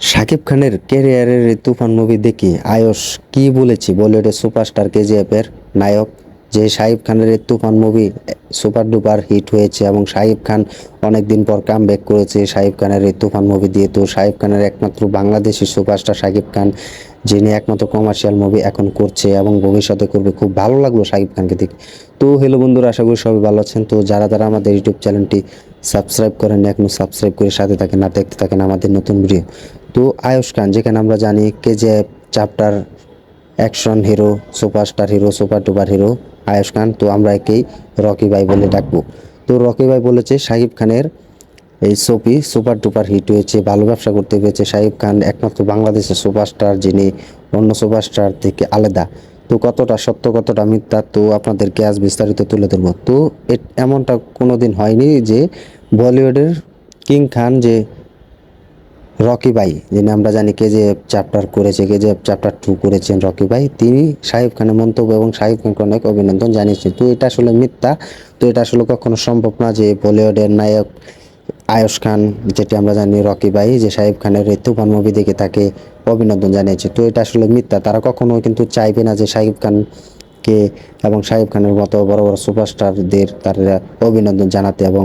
শাকিব খানের ক্যারিয়ারের তুফান মুভি দেখি আয়স কি বলেছি? বলিউডের সুপারস্টার কেজিএফ এর নায়ক, যে শাহিব খানের Toofan movie super duper hit হয়েছে এবং শাহিব খান অনেকদিন পর কাম ব্যাক করেছে শাহিব খানের তুফান মুভি দিয়ে। তো শাহিব খানের একমাত্র বাংলাদেশি সুপারস্টার শাকিব খান, যিনি একমাত্র কমার্শিয়াল মুভি এখন করছে এবং ভবিষ্যতে করবে। খুব ভালো লাগল শাকিব খানকে দেখে। তো হ্যালো বন্ধুরা, আশা করি সবাই ভালো আছেন। তো যারা যারা আমাদের ইউটিউব চ্যানেলটি সাবস্ক্রাইব করেন এখনও সাবস্ক্রাইব করে সাথে থাকেন আর দেখতে থাকেন আমাদের নতুন ভিডিও তো আয়ুষ খান, যেখানে আমরা জানি কে যে chapter action hero superstar hero super duper hero Ayush Khan, তো আমরা একেই রকি ভাই বলে ডাকবো। তো রকি ভাই বলেছে শাকিব খানের এই ছবি সুপার টুপার হিট হয়েছে, ভালো ব্যবসা করতে পেরেছে। শাহিব খান একমাত্র বাংলাদেশের সুপারস্টার যিনি অন্য সুপারস্টার থেকে আলাদা। তো কতটা সত্য, কতটা মিথ্যা, তো আপনাদেরকে আজ বিস্তারিত তুলে ধরবো। তো এমনটা কোনো দিন হয়নি যে বলিউডের কিং খান যে রকি ভাই, যিনি আমরা জানি কে যে চ্যাপ্টার করেছে, কে যে চ্যাপ্টার টু করেছেন রকি ভাই, তিনি শাহিব খানের মন্তব্য এবং শাহিব খানকে অনেক অভিনন্দন জানিয়েছেন তো এটা আসলে মিথ্যা, তো এটা আসলে কখনো সম্ভব না যে বলিউডের নায়ক আয়ুষ খান, যেটি আমরা জানি রকি ভাই, যে শাহিব খানের তুফান মুভি দেখে তাকে অভিনন্দন জানিয়েছে। তো এটা আসলে মিথ্যা, তারা কখনো কিন্তু চাইবে না যে শাহিব খানকে এবং শাহিব খানের মতো বড় বড় সুপারস্টারদের তারা অভিনন্দন জানাতে এবং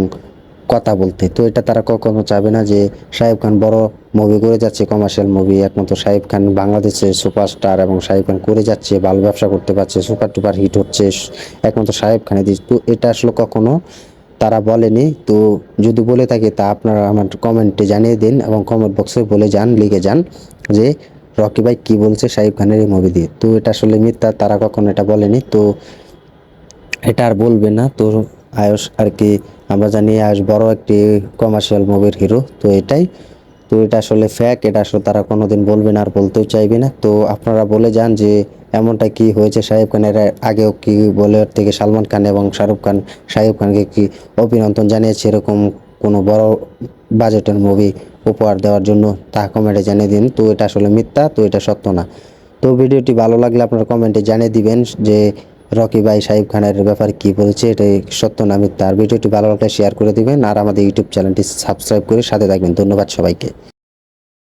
কথা বলতে। তো এটা তারা কখনো চাবে না যে শাহিব খান বড় মুভি করে যাচ্ছে কমার্শিয়াল মুভি একমাত্র শাহিব খান বাংলাদেশের সুপারস্টার এবং শাহিব খান করে যাচ্ছে ভালো ব্যবসা করতে পারছে সুপার টুপার হিট হচ্ছে, একমাত্র শাহিব খানের দিচ্ছে। তো এটা আসলে কখনো তারা বলেনি। তো যদি বলে থাকে তা আপনারা আমার কমেন্টে জানিয়ে দিন এবং কমেন্ট বক্সে বলে যান, লিখে যান যে রকি ভাই কী বলছে শাহিব খানের এই মুভি দিয়ে। তো এটা আসলে মিথ্যা, তারা কখনো এটা বলেনি। তো এটা আর বলবে না। তো আয়ুষ আর কি, আমরা জানি আয়ুষ বড় একটি কমার্শিয়াল মুভির হিরো তো এটাই। তো এটা আসলে ফ্যাক এটা আসলে তারা কোনোদিন বলবে না আর বলতেও চাইবে না। তো আপনারা বলে যান যে এমনটা কি হয়েছে শাহিব খানের আগেও কি বলিউড থেকে সালমান খান এবং শাহরুখ খান শাহিব খানকে কি অভিনন্দন জানিয়েছে এরকম কোনো বড় বাজেটের মুভি উপহার দেওয়ার জন্য? তা কমেন্টে জানিয়ে দিন। তো এটা আসলে মিথ্যা, তো এটা সত্য না। তো ভিডিওটি ভালো লাগলে আপনারা কমেন্টে জানিয়ে দিবেন যে রকি ভাই সাহেব খানের ব্যাপারে কি বলছে, এটাই সত্য না আমি তার ভিডিওটি ভালো লাগলে শেয়ার করে দিবেন, আর আমাদের ইউটিউব চ্যানেলটি সাবস্ক্রাইব করে সাথে থাকবেন। ধন্যবাদ সবাইকে।